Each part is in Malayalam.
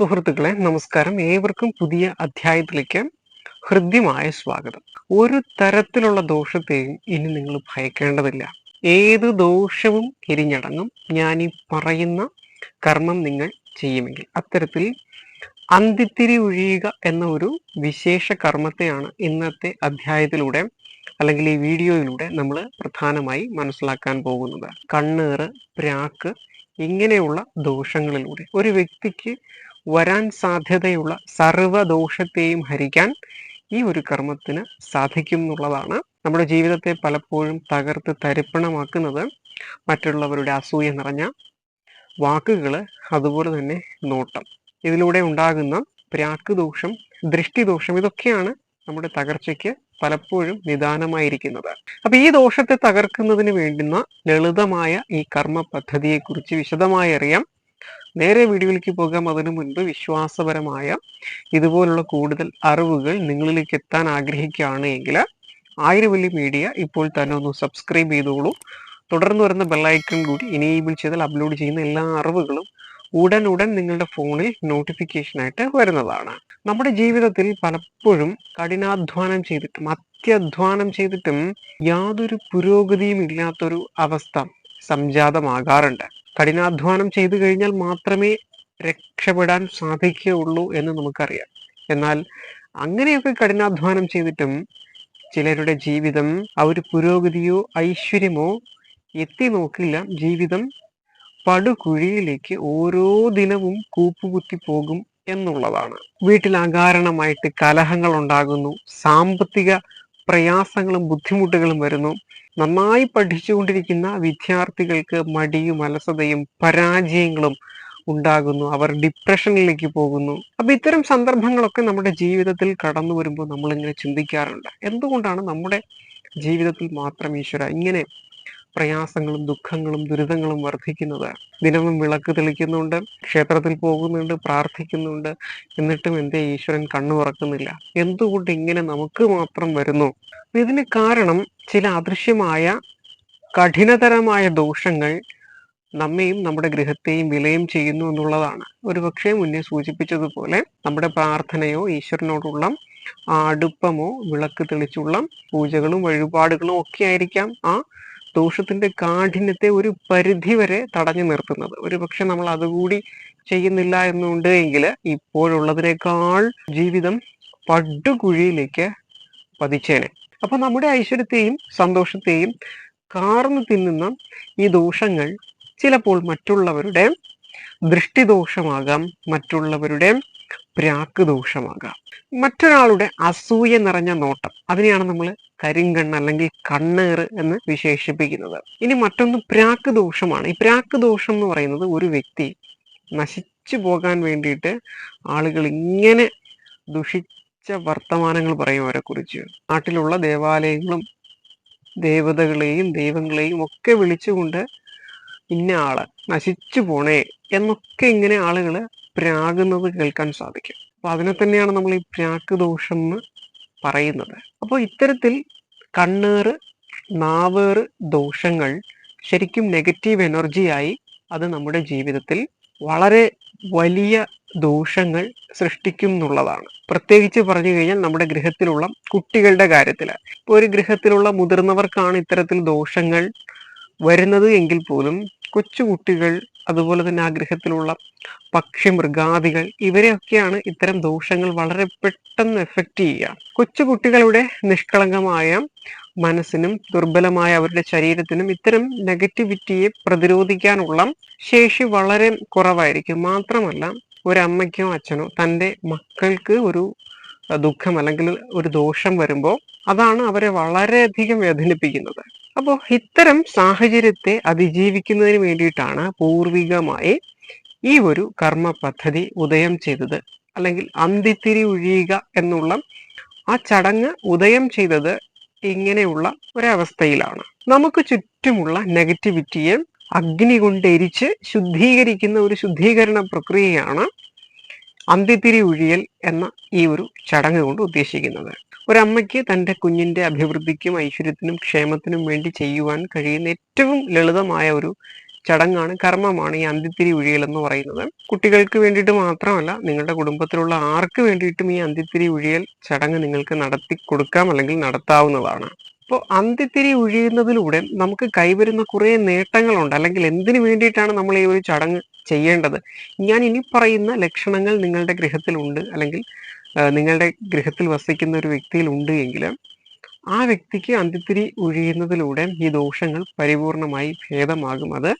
സുഹൃത്തുക്കളെ നമസ്കാരം. ഏവർക്കും പുതിയ അധ്യായത്തിലേക്ക് ഹൃദ്യമായ സ്വാഗതം. ഒരു തരത്തിലുള്ള ദോഷത്തെയും ഇനി നിങ്ങൾ ഭയക്കേണ്ടതില്ല. ഏത് ദോഷവും എരിഞ്ഞടങ്ങും. ഞാൻ ഈ പറയുന്ന കർമ്മം നിങ്ങൾ ചെയ്യുമെങ്കിൽ. അത്തരത്തിൽ അന്തിത്തിരി ഒഴിയുക എന്ന ഒരു വിശേഷ കർമ്മത്തെയാണ് ഇന്നത്തെ അധ്യായത്തിലൂടെ അല്ലെങ്കിൽ ഈ വീഡിയോയിലൂടെ നമ്മൾ പ്രധാനമായി മനസ്സിലാക്കാൻ പോകുന്നത്. കണ്ണേറ് പ്രാക്ക് ഇങ്ങനെയുള്ള ദോഷങ്ങളിലൂടെ. ഒരു വ്യക്തിക്ക് വരാൻ സാധ്യതയുള്ള സർവദോഷത്തെയും ഹരിക്കാൻ ഈ ഒരു കർമ്മത്തിന് സാധിക്കും എന്നുള്ളതാണ് നമ്മുടെ ജീവിതത്തെ പലപ്പോഴും തകർത്ത് തരിപ്പണമാക്കുന്നത് മറ്റുള്ളവരുടെ അസൂയ നിറഞ്ഞ വാക്കുകൾ അതുപോലെ തന്നെ നോട്ടം. ഇതിലൂടെ ഉണ്ടാകുന്ന പ്രാക്കുദോഷം ദൃഷ്ടിദോഷം ഇതൊക്കെയാണ് നമ്മുടെ തകർച്ചയ്ക്ക് പലപ്പോഴും നിദാനമായിരിക്കുന്നത്. അപ്പൊ ഈ ദോഷത്തെ തകർക്കുന്നതിന് വേണ്ടുന്ന ലളിതമായ ഈ കർമ്മ പദ്ധതിയെക്കുറിച്ച് വിശദമായി അറിയാം. നേരെ വീഡിയോയിലേക്ക് പോകാം. അതിനു മുൻപ് വിശ്വാസപരമായ ഇതുപോലുള്ള കൂടുതൽ അറിവുകൾ നിങ്ങളിലേക്ക് എത്താൻ ആഗ്രഹിക്കുകയാണ് എങ്കിൽ ആയിരവല്ലി മീഡിയ ഇപ്പോൾ തന്നെ ഒന്ന് സബ്സ്ക്രൈബ് ചെയ്തോളൂ. തുടർന്ന് വരുന്ന ബെല്ലൈക്കൺ കൂടി ഇനേബിൾ ചെയ്താൽ അപ്ലോഡ് ചെയ്യുന്ന എല്ലാ അറിവുകളും ഉടൻ ഉടൻ നിങ്ങളുടെ ഫോണിൽ നോട്ടിഫിക്കേഷനായിട്ട് വരുന്നതാണ്. നമ്മുടെ ജീവിതത്തിൽ പലപ്പോഴും കഠിനാധ്വാനം ചെയ്തിട്ടും അത്യധ്വാനം ചെയ്തിട്ടും യാതൊരു പുരോഗതിയും ഇല്ലാത്തൊരു അവസ്ഥ സംജാതമാകാറുണ്ട്. കഠിനാധ്വാനം ചെയ്തു കഴിഞ്ഞാൽ മാത്രമേ രക്ഷപ്പെടാൻ സാധിക്കുകയുള്ളൂ എന്ന് നമുക്കറിയാം. എന്നാൽ അങ്ങനെയൊക്കെ കഠിനാധ്വാനം ചെയ്തിട്ടും ചിലരുടെ ജീവിതം ഒരു പുരോഗതിയോ ഐശ്വര്യമോ എത്തി നോക്കില്ല. ജീവിതം പടുകുഴിയിലേക്ക് ഓരോ ദിനവും കൂപ്പുകുത്തി പോകും എന്നുള്ളതാണ്. വീട്ടിൽ അകാരണമായിട്ട് കലഹങ്ങൾ ഉണ്ടാകുന്നു. സാമ്പത്തിക പ്രയാസങ്ങളും ബുദ്ധിമുട്ടുകളും വരുന്നു. നന്നായി പഠിച്ചുകൊണ്ടിരിക്കുന്ന വിദ്യാർത്ഥികൾക്ക് മടിയും അലസതയും പരാജയങ്ങളും ഉണ്ടാകുന്നു. അവർ ഡിപ്രഷനിലേക്ക് പോകുന്നു. അപ്പൊ ഇത്തരം സന്ദർഭങ്ങളൊക്കെ നമ്മുടെ ജീവിതത്തിൽ കടന്നു വരുമ്പോൾ നമ്മൾ ഇങ്ങനെ ചിന്തിക്കാറുണ്ട്. എന്തുകൊണ്ടാണ് നമ്മുടെ ജീവിതത്തിൽ മാത്രം ഈശ്വര ഇങ്ങനെ പ്രയാസങ്ങളും ദുഃഖങ്ങളും ദുരിതങ്ങളും വർദ്ധിക്കുന്നത്. ദിനവും വിളക്ക് തെളിക്കുന്നുണ്ട് ക്ഷേത്രത്തിൽ പോകുന്നുണ്ട് പ്രാർത്ഥിക്കുന്നുണ്ട്. എന്നിട്ടും എന്റെ ഈശ്വരൻ കണ്ണു തുറക്കുന്നില്ല. എന്തുകൊണ്ട് ഇങ്ങനെ നമുക്ക് മാത്രം വരുന്നു? ഇതിന് കാരണം ചില അദൃശ്യമായ കഠിനതരമായ ദോഷങ്ങൾ നമ്മെയും നമ്മുടെ ഗൃഹത്തെയും വിലയും ചെയ്യുന്നു എന്നുള്ളതാണ്. ഒരു പക്ഷേ മുന്നേ സൂചിപ്പിച്ചതുപോലെ നമ്മുടെ പ്രാർത്ഥനയോ ഈശ്വരനോടുള്ള അടുപ്പമോ വിളക്ക് തെളിച്ചുള്ള പൂജകളും വഴിപാടുകളും ഒക്കെ ആയിരിക്കാം. ആ ദോഷത്തിന്റെ കാഠിന്യത്തെ ഒരു പരിധി വരെ തടഞ്ഞു നിർത്തുന്നത്. ഒരു പക്ഷെ നമ്മൾ അതുകൂടി ചെയ്യുന്നില്ല എന്നുണ്ട് എങ്കിൽ ഇപ്പോഴുള്ളതിനേക്കാൾ ജീവിതം പടുകുഴിയിലേക്ക് പതിച്ചേനെ. അപ്പൊ നമ്മുടെ ഐശ്വര്യത്തെയും സന്തോഷത്തെയും കാർന്നു തിന്നുന്ന ഈ ദോഷങ്ങൾ ചിലപ്പോൾ മറ്റുള്ളവരുടെ ദൃഷ്ടിദോഷമാകാം മറ്റുള്ളവരുടെ പ്രാക്ക് ദോഷമാകാം. മറ്റൊരാളുടെ അസൂയ നിറഞ്ഞ നോട്ടം. അതിനെയാണ് നമ്മൾ കരിങ്കണ്ണ് അല്ലെങ്കിൽ കണ്ണേറ് എന്ന് വിശേഷിപ്പിക്കുന്നത്. ഇനി മറ്റൊന്ന് പ്രാക്ക് ദോഷമാണ്. ഈ പ്രാക്ക് ദോഷം എന്ന് പറയുന്നത് ഒരു വ്യക്തി നശിച്ചു പോകാൻ വേണ്ടിയിട്ട് ആളുകൾ ഇങ്ങനെ ദുഷിച്ച വർത്തമാനങ്ങൾ പറയും അവരെ കുറിച്ച്. നാട്ടിലുള്ള ദേവാലയങ്ങളും ദേവതകളെയും ദൈവങ്ങളെയും ഒക്കെ വിളിച്ചുകൊണ്ട് ഇന്ന ആൾ നശിച്ചു പോണേ എന്നൊക്കെ ഇങ്ങനെ ആളുകൾ പ്രാകുന്നത് കേൾക്കാൻ സാധിക്കും. അപ്പൊ അതിനെ തന്നെയാണ് നമ്മൾ ഈ പ്രാക്ക് ദോഷം എന്ന് പറയുന്നത്. അപ്പോൾ ഇത്തരത്തിൽ കണ്ണേറ് നാവേറ് ദോഷങ്ങൾ ശരിക്കും നെഗറ്റീവ് എനർജിയായി അത് നമ്മുടെ ജീവിതത്തിൽ വളരെ വലിയ ദോഷങ്ങൾ സൃഷ്ടിക്കും എന്നുള്ളതാണ് പ്രത്യേകിച്ച് പറഞ്ഞു കഴിഞ്ഞാൽ നമ്മുടെ ഗൃഹത്തിലുള്ള കുട്ടികളുടെ കാര്യത്തിൽ ഇപ്പോൾ ഒരു ഗൃഹത്തിലുള്ള മുതിർന്നവർക്കാണ് ഇത്തരത്തിൽ ദോഷങ്ങൾ വരുന്നത് എങ്കിൽ പോലും കൊച്ചുകുട്ടികൾ അതുപോലെ തന്നെ ആഗ്രഹത്തിലുള്ള പക്ഷി മൃഗാദികൾ ഇവരെയൊക്കെയാണ് ഇത്തരം ദോഷങ്ങൾ വളരെ പെട്ടെന്ന് എഫക്റ്റ് ചെയ്യുക. കൊച്ചുകുട്ടികളുടെ നിഷ്കളങ്കമായ മനസ്സിനും ദുർബലമായ അവരുടെ ശരീരത്തിനും ഇത്തരം നെഗറ്റിവിറ്റിയെ പ്രതിരോധിക്കാനുള്ള ശേഷി വളരെ കുറവായിരിക്കും. മാത്രമല്ല ഒരമ്മയ്ക്കോ അച്ഛനോ തന്റെ മക്കൾക്ക് ഒരു ദുഃഖം അല്ലെങ്കിൽ ഒരു ദോഷം വരുമ്പോൾ അതാണ് അവരെ വളരെയധികം വേദനിപ്പിക്കുന്നത്. അപ്പോൾ ഇത്തരം സാഹചര്യത്തെ അതിജീവിക്കുന്നതിന് വേണ്ടിയിട്ടാണ് പൂർവികമായി ഈ ഒരു കർമ്മ പദ്ധതി ഉദയം ചെയ്തത്. അല്ലെങ്കിൽ അന്തിത്തിരി ഒഴിയുക എന്നുള്ള ആ ചടങ്ങ് ഉദയം ചെയ്തത് ഇങ്ങനെയുള്ള ഒരവസ്ഥയിലാണ്. നമുക്ക് ചുറ്റുമുള്ള നെഗറ്റിവിറ്റിയെ അഗ്നി കൊണ്ട് എരിച്ച് ശുദ്ധീകരിക്കുന്ന ഒരു ശുദ്ധീകരണ പ്രക്രിയയാണ് അന്ത്യത്തിരി ഉഴിയൽ എന്ന ഈ ഒരു ചടങ്ങ് കൊണ്ട് ഉദ്ദേശിക്കുന്നത്. ഒരമ്മയ്ക്ക് തന്റെ കുഞ്ഞിന്റെ അഭിവൃദ്ധിക്കും ഐശ്വര്യത്തിനും ക്ഷേമത്തിനും വേണ്ടി ചെയ്യുവാൻ കഴിയുന്ന ഏറ്റവും ലളിതമായ ഒരു ചടങ്ങാണ് കർമ്മമാണ് ഈ അന്തിത്തിരി ഉഴിയൽ എന്ന് പറയുന്നത്. കുട്ടികൾക്ക് വേണ്ടിയിട്ട് മാത്രമല്ല നിങ്ങളുടെ കുടുംബത്തിലുള്ള ആർക്ക് വേണ്ടിയിട്ടും ഈ അന്തിത്തിരി ഉഴിയൽ ചടങ്ങ് നിങ്ങൾക്ക് നടത്തി കൊടുക്കാം അല്ലെങ്കിൽ നടത്താവുന്നതാണ്. അപ്പോൾ അന്തിത്തിരി ഉഴിയുന്നതിലൂടെ നമുക്ക് കൈവരുന്ന കുറേ നേട്ടങ്ങളുണ്ട്. അല്ലെങ്കിൽ എന്തിനു വേണ്ടിയിട്ടാണ് നമ്മൾ ഈ ഒരു ചടങ്ങ് ചെയ്യേണ്ടത്. ഞാൻ ഇനി പറയുന്ന ലക്ഷണങ്ങൾ നിങ്ങളുടെ ഗൃഹത്തിലുണ്ട് അല്ലെങ്കിൽ നിങ്ങളുടെ ഗൃഹത്തിൽ വസിക്കുന്ന ഒരു വ്യക്തിയിൽ ഉണ്ട് എങ്കിൽ ആ വ്യക്തിക്ക് അന്ത്യത്തിരി ഒഴിയുന്നതിലൂടെ ഈ ദോഷങ്ങൾ പരിപൂർണമായി ഭേദമാകും. അത്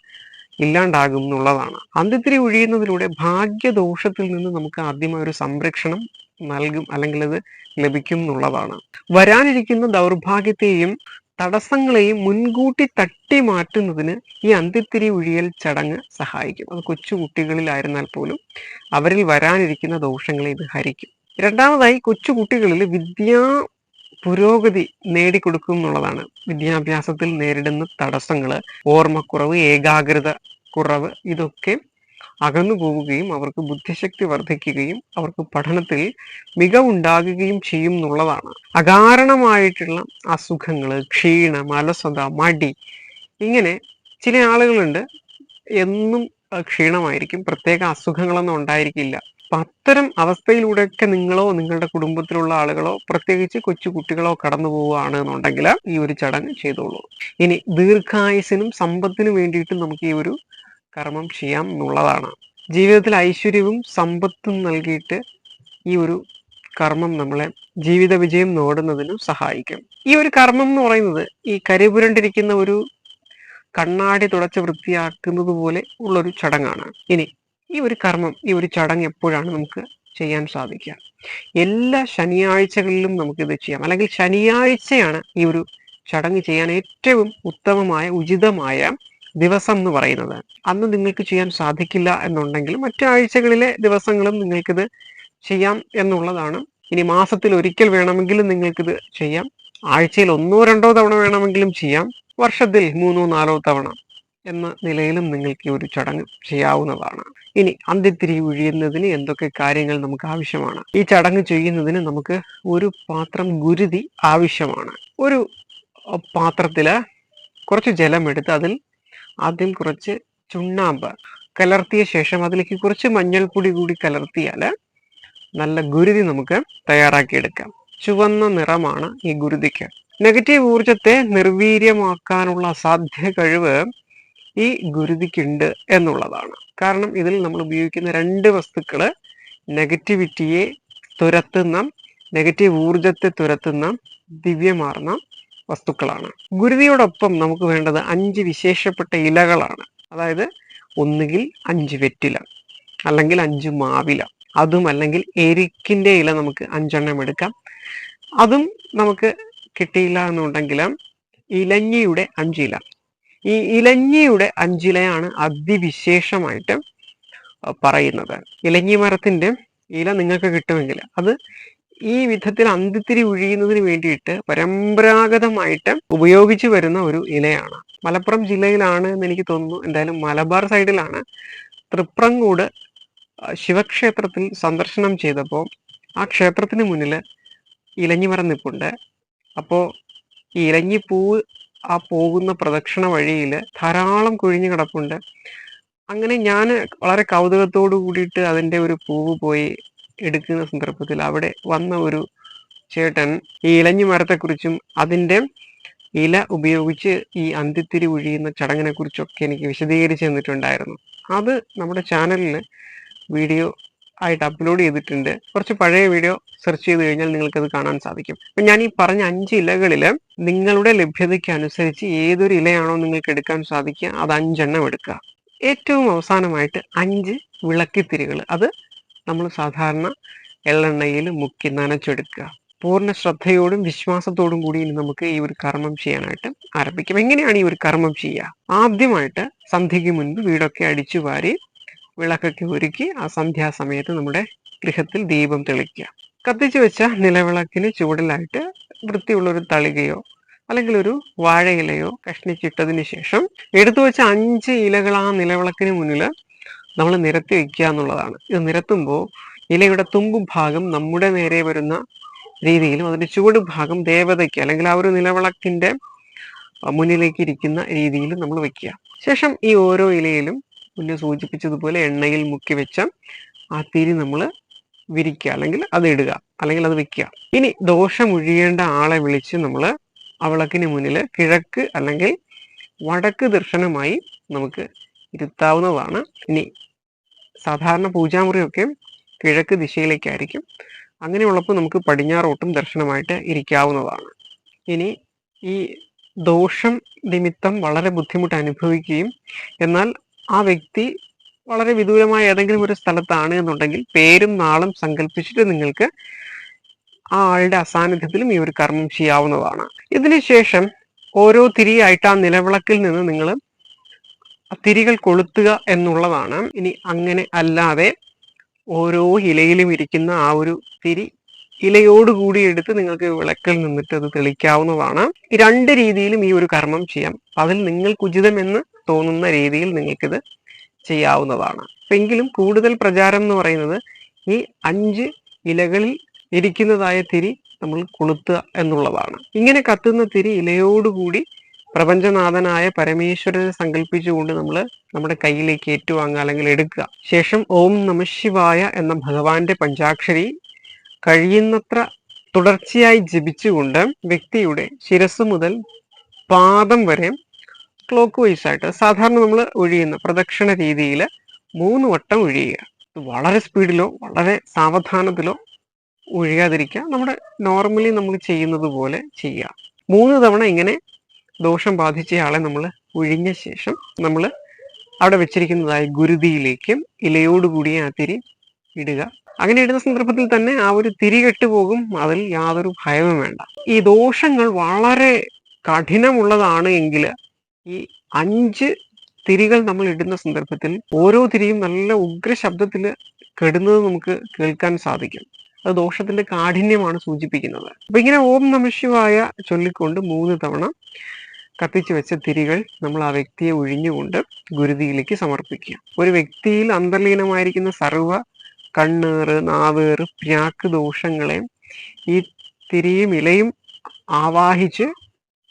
ഇല്ലാണ്ടാകും എന്നുള്ളതാണ്. അന്ത്യത്തിരി ഒഴിയുന്നതിലൂടെ ഭാഗ്യദോഷത്തിൽ നിന്ന് നമുക്ക് ആദ്യമായി ഒരു സംരക്ഷണം നൽകും അല്ലെങ്കിൽ അത് ലഭിക്കും എന്നുള്ളതാണ്. വരാനിരിക്കുന്ന ദൗർഭാഗ്യത്തെയും തടസ്സങ്ങളെയും മുൻകൂട്ടി തട്ടി മാറ്റുന്നതിന് ഈ അന്ത്യത്തിരി ഉഴിയൽ ചടങ്ങ് സഹായിക്കും. അത് കൊച്ചുകുട്ടികളിലായിരുന്നാൽ പോലും അവരിൽ വരാനിരിക്കുന്ന ദോഷങ്ങളെ ഇത് ഹരിക്കും. രണ്ടാമതായി കൊച്ചുകുട്ടികളിൽ വിദ്യാ പുരോഗതി നേടിക്കൊടുക്കും എന്നുള്ളതാണ്. വിദ്യാഭ്യാസത്തിൽ നേരിടുന്ന തടസ്സങ്ങൾ ഓർമ്മക്കുറവ് ഏകാഗ്രത കുറവ് ഇതൊക്കെ അകന്നു പോവുകയും അവർക്ക് ബുദ്ധിശക്തി വർദ്ധിക്കുകയും അവർക്ക് പഠനത്തിൽ മികവുണ്ടാകുകയും ചെയ്യും എന്നുള്ളതാണ്. അകാരണമായിട്ടുള്ള അസുഖങ്ങൾ ക്ഷീണം അലസത മടി ഇങ്ങനെ ചില ആളുകളുണ്ട്. എന്നും ക്ഷീണമായിരിക്കും. പ്രത്യേക അസുഖങ്ങളൊന്നും ഉണ്ടായിരിക്കില്ല. അപ്പൊ അത്തരം അവസ്ഥയിലൂടെയൊക്കെ നിങ്ങളോ നിങ്ങളുടെ കുടുംബത്തിലുള്ള ആളുകളോ പ്രത്യേകിച്ച് കൊച്ചു കുട്ടികളോ കടന്നു പോവുകയാണ് എന്നുണ്ടെങ്കിൽ ഈ ഒരു ചടങ്ങ് ചെയ്തോളൂ. ഇനി ദീർഘായുസിനും സമ്പത്തിനും വേണ്ടിയിട്ട് നമുക്ക് ഈ ഒരു കർമ്മം ചെയ്യാം എന്നുള്ളതാണ്. ജീവിതത്തിൽ ഐശ്വര്യവും സമ്പത്തും നൽകിയിട്ട് ഈ ഒരു കർമ്മം നമ്മളെ ജീവിത വിജയം നേടുന്നതിനും സഹായിക്കും. ഈ ഒരു കർമ്മം എന്ന് പറയുന്നത് ഈ കരിപുരണ്ടിരിക്കുന്ന ഒരു കണ്ണാടി തുടച്ച് വൃത്തിയാക്കുന്നത് പോലെ ഉള്ളൊരു ചടങ്ങാണ്. ഇനി ഈ ഒരു കർമ്മം ഈ ഒരു ചടങ്ങ് എപ്പോഴാണ് നമുക്ക് ചെയ്യാൻ സാധിക്കുക? എല്ലാ ശനിയാഴ്ചകളിലും നമുക്കിത് ചെയ്യാം. അല്ലെങ്കിൽ ശനിയാഴ്ചയാണ് ഈ ഒരു ചടങ്ങ് ചെയ്യാൻ ഏറ്റവും ഉത്തമമായ ഉചിതമായ ദിവസം എന്ന് പറയുന്നത്. അന്ന് നിങ്ങൾക്ക് ചെയ്യാൻ സാധിക്കില്ല എന്നുണ്ടെങ്കിൽ മറ്റു ആഴ്ചകളിലെ ദിവസങ്ങളും നിങ്ങൾക്കിത് ചെയ്യാം എന്നുള്ളതാണ്. ഇനി മാസത്തിൽ ഒരിക്കൽ വേണമെങ്കിലും നിങ്ങൾക്കിത് ചെയ്യാം. ആഴ്ചയിൽ ഒന്നോ രണ്ടോ തവണ വേണമെങ്കിലും ചെയ്യാം. വർഷത്തിൽ മൂന്നോ നാലോ തവണ എന്ന നിലയിലും നിങ്ങൾക്ക് ഒരു ചടങ്ങ് ചെയ്യാവുന്നതാണ്. ഇനി അന്ത്യത്തിരി ഒഴിയുന്നതിന് എന്തൊക്കെ കാര്യങ്ങൾ നമുക്ക് ആവശ്യമാണ്? ഈ ചടങ്ങ് ചെയ്യുന്നതിന് നമുക്ക് ഒരു പാത്രം ഗുരുതി ആവശ്യമാണ്. ഒരു പാത്രത്തിൽ കുറച്ച് ജലം എടുത്ത് അതിൽ കുറച്ച് ചുണ്ണാമ്പ് കലർത്തിയ ശേഷം അതിലേക്ക് കുറച്ച് മഞ്ഞൾപ്പൊടി കൂടി കലർത്തിയാൽ നല്ല ഗുരുതി നമുക്ക് തയ്യാറാക്കിയെടുക്കാം. ചുവന്ന നിറമാണ് ഈ ഗുരുതിക്ക്. നെഗറ്റീവ് ഊർജത്തെ നിർവീര്യമാക്കാനുള്ള അസാധ്യ കഴിവ് ഈ ഗുരുതിക്കുണ്ട് എന്നുള്ളതാണ്. കാരണം ഇതിൽ നമ്മൾ ഉപയോഗിക്കുന്ന രണ്ട് വസ്തുക്കൾ നെഗറ്റിവിറ്റിയെ തുരത്തുന്ന നെഗറ്റീവ് ഊർജത്തെ തുരത്തുന്ന ദിവ്യമാർന്ന വസ്തുക്കളാണ്. ഗുരുതിയോടൊപ്പം നമുക്ക് വേണ്ടത് അഞ്ച് വിശേഷപ്പെട്ട ഇലകളാണ്. അതായത് ഒന്നുകിൽ അഞ്ച് വെറ്റില അല്ലെങ്കിൽ അഞ്ച് മാവില അതും അല്ലെങ്കിൽ എരിക്കിന്റെ ഇല നമുക്ക് അഞ്ചെണ്ണം എടുക്കാം. അതും നമുക്ക് കിട്ടിയില്ല എന്നുണ്ടെങ്കിൽ ഇലഞ്ഞിയുടെ അഞ്ചില ഈ ഇലഞ്ഞിയുടെ അഞ്ചിലയാണ് അതിവിശേഷമായിട്ട് പറയുന്നത്. ഇലഞ്ഞി മരത്തിന്റെ ഇല നിങ്ങൾക്ക് കിട്ടുമെങ്കിൽ അത് ഈ വിധത്തിൽ അന്തിത്തിരി ഒഴിയുന്നതിന് വേണ്ടിയിട്ട് പരമ്പരാഗതമായിട്ട് ഉപയോഗിച്ചു വരുന്ന ഒരു ഇലയാണ്. മലപ്പുറം ജില്ലയിലാണ് എന്ന് എനിക്ക് തോന്നുന്നു. എന്തായാലും മലബാർ സൈഡിലാണ് തൃപ്രങ്കൂട് ശിവക്ഷേത്രത്തിൽ സന്ദർശനം ചെയ്തപ്പോൾ ആ ക്ഷേത്രത്തിന് മുന്നിൽ ഇലഞ്ഞിമരം നിൽപ്പുണ്ട് അപ്പോൾ ഈ ഇലഞ്ഞിപ്പൂവ് ആ പോകുന്ന പ്രദക്ഷിണ വഴിയിൽ ധാരാളം കുഴിഞ്ഞു കിടപ്പുണ്ട്. അങ്ങനെ ഞാൻ വളരെ കൗതുകത്തോടു കൂടിയിട്ട് അതിന്റെ ഒരു പൂവ് പോയി എടുക്കുന്ന സന്ദർഭത്തിൽ അവിടെ വന്ന ഒരു ചേട്ടൻ ഈ ഇലഞ്ഞി മരത്തെക്കുറിച്ചും അതിന്റെ ഇല ഉപയോഗിച്ച് ഈ അന്ത്യത്തിരി ഒഴിയുന്ന ചടങ്ങിനെ കുറിച്ചൊക്കെ എനിക്ക് വിശദീകരിച്ച് തന്നിട്ടുണ്ടായിരുന്നു. അത് നമ്മുടെ ചാനലിൽ വീഡിയോ ആയിട്ട് അപ്ലോഡ് ചെയ്തിട്ടുണ്ട്. കുറച്ച് പഴയ വീഡിയോ സെർച്ച് ചെയ്ത് കഴിഞ്ഞാൽ നിങ്ങൾക്കത് കാണാൻ സാധിക്കും. അപ്പം ഞാൻ ഈ പറഞ്ഞ അഞ്ച് ഇലകളിൽ നിങ്ങളുടെ ലഭ്യതയ്ക്ക് അനുസരിച്ച് ഏതൊരു ഇലയാണോ നിങ്ങൾക്ക് എടുക്കാൻ സാധിക്കുക അത് അഞ്ചെണ്ണം എടുക്കുക. ഏറ്റവും അവസാനമായിട്ട് അഞ്ച് വിളക്കിത്തിരികൾ അത് നമ്മൾ സാധാരണ എള്ളെണ്ണയിൽ മുക്കി നനച്ചെടുക്കുക. പൂർണ ശ്രദ്ധയോടും വിശ്വാസത്തോടും കൂടി ഇനി നമുക്ക് ഈ ഒരു കർമ്മം ചെയ്യാനായിട്ട് ആരംഭിക്കാം. എങ്ങനെയാണ് ഈ ഒരു കർമ്മം ചെയ്യുക? ആദ്യമായിട്ട് സന്ധ്യയ്ക്ക് മുൻപ് വീടൊക്കെ അടിച്ചു വാരി വിളക്കൊക്കെ ഒരുക്കി ആ സന്ധ്യാസമയത്ത് നമ്മുടെ ഗൃഹത്തിൽ ദീപം തെളിക്കുക. കത്തിച്ചു വെച്ച നിലവിളക്കിന് ചൂടലായിട്ട് വൃത്തിയുള്ള ഒരു തളികയോ അല്ലെങ്കിൽ ഒരു വാഴയിലയോ കഷ്ണിച്ചിട്ടതിന് ശേഷം എടുത്തു വെച്ച അഞ്ച് ഇലകൾ ആ നിലവിളക്കിന് മുന്നിൽ നമ്മൾ നിരത്തി വെക്കുക എന്നുള്ളതാണ്. ഇത് നിരത്തുമ്പോൾ ഇലയുടെ തുമ്പ് ഭാഗം നമ്മുടെ നേരെ വരുന്ന രീതിയിലും അതിന്റെ ചുവട് ഭാഗം ദേവതയ്ക്ക് അല്ലെങ്കിൽ ആ ഒരു നിലവിളക്കിന്റെ മുന്നിലേക്ക് ഇരിക്കുന്ന രീതിയിൽ നമ്മൾ വെക്കുക. ശേഷം ഈ ഓരോ ഇലയിലും മുന്നേ സൂചിപ്പിച്ചതുപോലെ എണ്ണയിൽ മുക്കി വെച്ച ആ തിരി നമ്മൾ വിരിക്കുക അല്ലെങ്കിൽ അത് ഇടുക അല്ലെങ്കിൽ അത് വെക്കുക. ഇനി ദോഷം ഒഴിയേണ്ട ആളെ വിളിച്ച് നമ്മൾ അവളക്കിന് മുന്നിൽ കിഴക്ക് അല്ലെങ്കിൽ വടക്ക് ദർശനമായി നമുക്ക് ഇരുത്താവുന്നതാണ്. ഇനി സാധാരണ പൂജാമുറിയൊക്കെ കിഴക്ക് ദിശയിലേക്കായിരിക്കും. അങ്ങനെയുള്ളപ്പോൾ നമുക്ക് പടിഞ്ഞാറോട്ടും ദർശനമായിട്ട് ഇരിക്കാവുന്നതാണ്. ഇനി ഈ ദോഷം നിമിത്തം വളരെ ബുദ്ധിമുട്ട് അനുഭവിക്കുകയും എന്നാൽ ആ വ്യക്തി വളരെ വിദൂരമായ ഏതെങ്കിലും ഒരു സ്ഥലത്താണ് എന്നുണ്ടെങ്കിൽ പേരും നാളും സങ്കല്പിച്ചിട്ട് നിങ്ങൾക്ക് ആ ആളുടെ അസാന്നിധ്യത്തിലും ഈ ഒരു കർമ്മം ചെയ്യാവുന്നതാണ്. ഇതിനുശേഷം ഓരോ തിരിയായിട്ട് ആ നിലവിളക്കിൽ നിന്ന് നിങ്ങൾ തിരികൾ കൊളുത്തുക എന്നുള്ളതാണ്. ഇനി അങ്ങനെ അല്ലാതെ ഓരോ ഇലയിലും ഇരിക്കുന്ന ആ ഒരു തിരി ഇലയോട് കൂടി എടുത്ത് നിങ്ങൾക്ക് വിളക്കിൽ നിന്നിട്ട് അത് തെളിക്കാവുന്നതാണ്. രണ്ട് രീതിയിലും ഈ ഒരു കർമ്മം ചെയ്യാം. അതിൽ നിങ്ങൾക്ക് ഉചിതമെന്ന് തോന്നുന്ന രീതിയിൽ നിങ്ങൾക്കിത് ചെയ്യാവുന്നതാണ്. എങ്കിലും കൂടുതൽ പ്രചാരം എന്ന് പറയുന്നത് ഈ അഞ്ച് ഇലകളിൽ ഇരിക്കുന്നതായ തിരി നമ്മൾ കൊളുത്തുക എന്നുള്ളതാണ്. ഇങ്ങനെ കത്തുന്ന തിരി ഇലയോടുകൂടി പ്രപഞ്ചനാഥനായ പരമേശ്വരനെ സങ്കല്പിച്ചുകൊണ്ട് നമ്മൾ നമ്മുടെ കയ്യിലേക്ക് ഏറ്റുവാങ്ങുക അല്ലെങ്കിൽ എടുക്കുക. ശേഷം ഓം നമശിവായ എന്ന ഭഗവാന്റെ പഞ്ചാക്ഷരി കഴിയുന്നത്ര തുടർച്ചയായി ജപിച്ചുകൊണ്ട് വ്യക്തിയുടെ ശിരസ് മുതൽ പാദം വരെ ക്ലോക്ക് വൈസ് ആയിട്ട് സാധാരണ നമ്മൾ ഒഴിയുന്ന പ്രദക്ഷിണ രീതിയിൽ മൂന്ന് വട്ടം ഒഴിയുക. വളരെ സ്പീഡിലോ വളരെ സാവധാനത്തിലോ ഒഴിയാതിരിക്കുക. നമ്മുടെ നോർമലി നമ്മൾ ചെയ്യുന്നത് പോലെ ചെയ്യുക. മൂന്ന് തവണ ഇങ്ങനെ ദോഷം ബാധിച്ചയാളെ നമ്മൾ ഒഴിഞ്ഞ ശേഷം നമ്മൾ അവിടെ വെച്ചിരിക്കുന്നതായ ഗുരുതിയിലേക്കും ഇലയോടുകൂടിയ ആ തിരി ഇടുക. അങ്ങനെ ഇടുന്ന സന്ദർഭത്തിൽ തന്നെ ആ ഒരു തിരി കെട്ടുപോകും. അതിൽ യാതൊരു ഭയവും വേണ്ട. ഈ ദോഷങ്ങൾ വളരെ കഠിനമുള്ളതാണ് എങ്കിൽ ഈ അഞ്ച് തിരികൾ നമ്മൾ ഇടുന്ന സന്ദർഭത്തിൽ ഓരോ തിരിയും നല്ല ഉഗ്ര ശബ്ദത്തിൽ കെടുന്നത് നമുക്ക് കേൾക്കാൻ സാധിക്കും. അത് ദോഷത്തിന്റെ കാഠിന്യമാണ് സൂചിപ്പിക്കുന്നത്. അപ്പൊ ഇങ്ങനെ ഓം നമശിവായ ചൊല്ലിക്കൊണ്ട് മൂന്ന് തവണ കത്തിച്ചു വെച്ച തിരികൾ നമ്മൾ ആ വ്യക്തിയെ ഒഴിഞ്ഞുകൊണ്ട് ഗുരുതിയിലേക്ക് സമർപ്പിക്കുക. ഒരു വ്യക്തിയിൽ അന്തർലീനമായിരിക്കുന്ന സർവ കണ്ണേറ് നാവേറ് പ്രാക്ക് ദോഷങ്ങളെ ഈ തിരിയും ഇലയും ആവാഹിച്ച്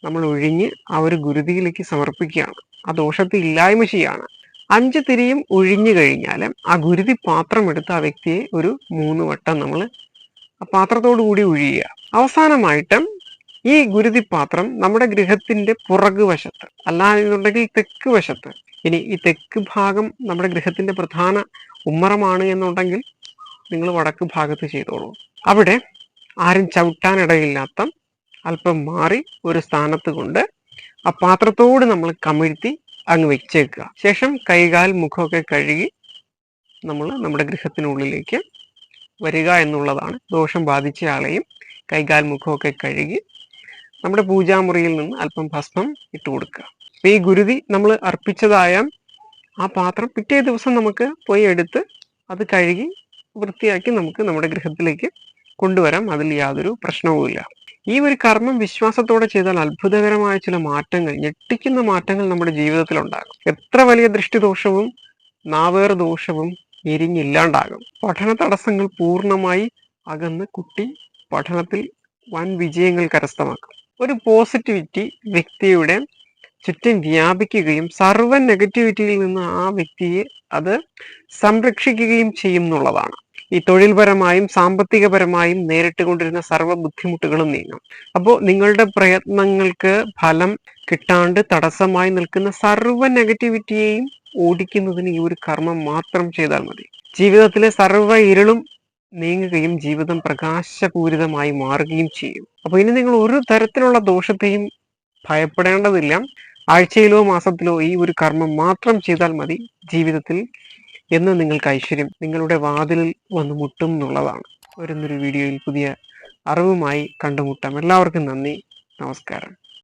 നമ്മൾ ഒഴിഞ്ഞ് ആ ഒരു ഗുരുതിയിലേക്ക് സമർപ്പിക്കുകയാണ്. ആ ദോഷത്തെ ഇല്ലായ്മ ചെയ്യാണ്. അഞ്ച് തിരിയും ഒഴിഞ്ഞു കഴിഞ്ഞാൽ ആ ഗുരുതി പാത്രം എടുത്ത് ആ വ്യക്തിയെ ഒരു മൂന്ന് വട്ടം നമ്മൾ ആ പാത്രത്തോടു കൂടി ഒഴിയുക അവസാനമായിട്ട് ഈ ഗുരുതി പാത്രം നമ്മുടെ ഗൃഹത്തിന്റെ പുറകു വശത്ത് അല്ലാന്നുണ്ടെങ്കിൽ തെക്ക് വശത്ത്. ഇനി ഈ തെക്ക് ഭാഗം നമ്മുടെ ഗൃഹത്തിന്റെ പ്രധാന ഉമ്മറമാണ് എന്നുണ്ടെങ്കിൽ നിങ്ങൾ വടക്ക് ഭാഗത്ത് ചെയ്തോളൂ. അവിടെ ആരും ചവിട്ടാനിടയില്ലാത്ത അല്പം മാറി ഒരു സ്ഥാനത്ത് കൊണ്ട് ആ പാത്രത്തോട് നമ്മൾ കമിഴ്ത്തി അങ്ങ് വെച്ചേക്കുക. ശേഷം കൈകാൽ മുഖമൊക്കെ കഴുകി നമ്മൾ നമ്മുടെ ഗൃഹത്തിനുള്ളിലേക്ക് വരിക എന്നുള്ളതാണ്. ദോഷം ബാധിച്ച ആളെയും കൈകാൽ മുഖമൊക്കെ കഴുകി നമ്മുടെ പൂജാമുറിയിൽ നിന്ന് അല്പം ഭസ്മം ഇട്ട് കൊടുക്കുക. ഈ ഗുരുതി നമ്മൾ അർപ്പിച്ചതായ ആ പാത്രം പിറ്റേ ദിവസം നമുക്ക് പോയി എടുത്ത് അത് കഴുകി വൃത്തിയാക്കി നമുക്ക് നമ്മുടെ ഗൃഹത്തിലേക്ക് കൊണ്ടുവരാം. അതിൽ യാതൊരു പ്രശ്നവുമില്ല ഈ ഒരു കർമ്മം വിശ്വാസത്തോടെ ചെയ്താൽ അത്ഭുതകരമായ ചില മാറ്റങ്ങൾ ഞെട്ടിക്കുന്ന മാറ്റങ്ങൾ നമ്മുടെ ജീവിതത്തിൽ ഉണ്ടാകും. എത്ര വലിയ ദൃഷ്ടിദോഷവും നാവേർ ദോഷവും എരിഞ്ഞില്ലാണ്ടാകും. പഠന തടസ്സങ്ങൾ പൂർണമായി അകന്ന് കുട്ടി പഠനത്തിൽ വൻ വിജയങ്ങൾ കരസ്ഥമാക്കും. ഒരു പോസിറ്റിവിറ്റി വ്യക്തിയുടെ ചുറ്റും വ്യാപിക്കുകയും സർവ നെഗറ്റിവിറ്റിയിൽ നിന്ന് ആ വ്യക്തിയെ അത് സംരക്ഷിക്കുകയും ചെയ്യും എന്നുള്ളതാണ് ഈ തൊഴിൽപരമായും സാമ്പത്തികപരമായും നേരിട്ട് കൊണ്ടിരുന്ന സർവ ബുദ്ധിമുട്ടുകളും നീങ്ങും. അപ്പോൾ നിങ്ങളുടെ പ്രയത്നങ്ങൾക്ക് ഫലം കിട്ടാണ്ട് തടസ്സമായി നിൽക്കുന്ന സർവ നെഗറ്റിവിറ്റിയെയും ഓടിക്കുന്നതിന് ഈ ഒരു കർമ്മം മാത്രം ചെയ്താൽ മതി. ജീവിതത്തിലെ സർവ ഇരുളും നീങ്ങുകയും ജീവിതം പ്രകാശപൂരിതമായി മാറുകയും ചെയ്യും. അപ്പൊ ഇനി നിങ്ങൾ ഒരു തരത്തിലുള്ള ദോഷത്തെയും ഭയപ്പെടേണ്ടതില്ല. ആഴ്ചയിലോ മാസത്തിലോ ഈ ഒരു കർമ്മം മാത്രം ചെയ്താൽ മതി ജീവിതത്തിൽ എന്ന് നിങ്ങൾക്ക് ഐശ്വര്യം. നിങ്ങളുടെ വാതിലിൽ വന്ന് മുട്ടും എന്നുള്ളതാണ്. വരുന്നൊരു വീഡിയോയിൽ പുതിയ അറിവുമായി കണ്ടുമുട്ടാം. എല്ലാവർക്കും നന്ദി. നമസ്കാരം.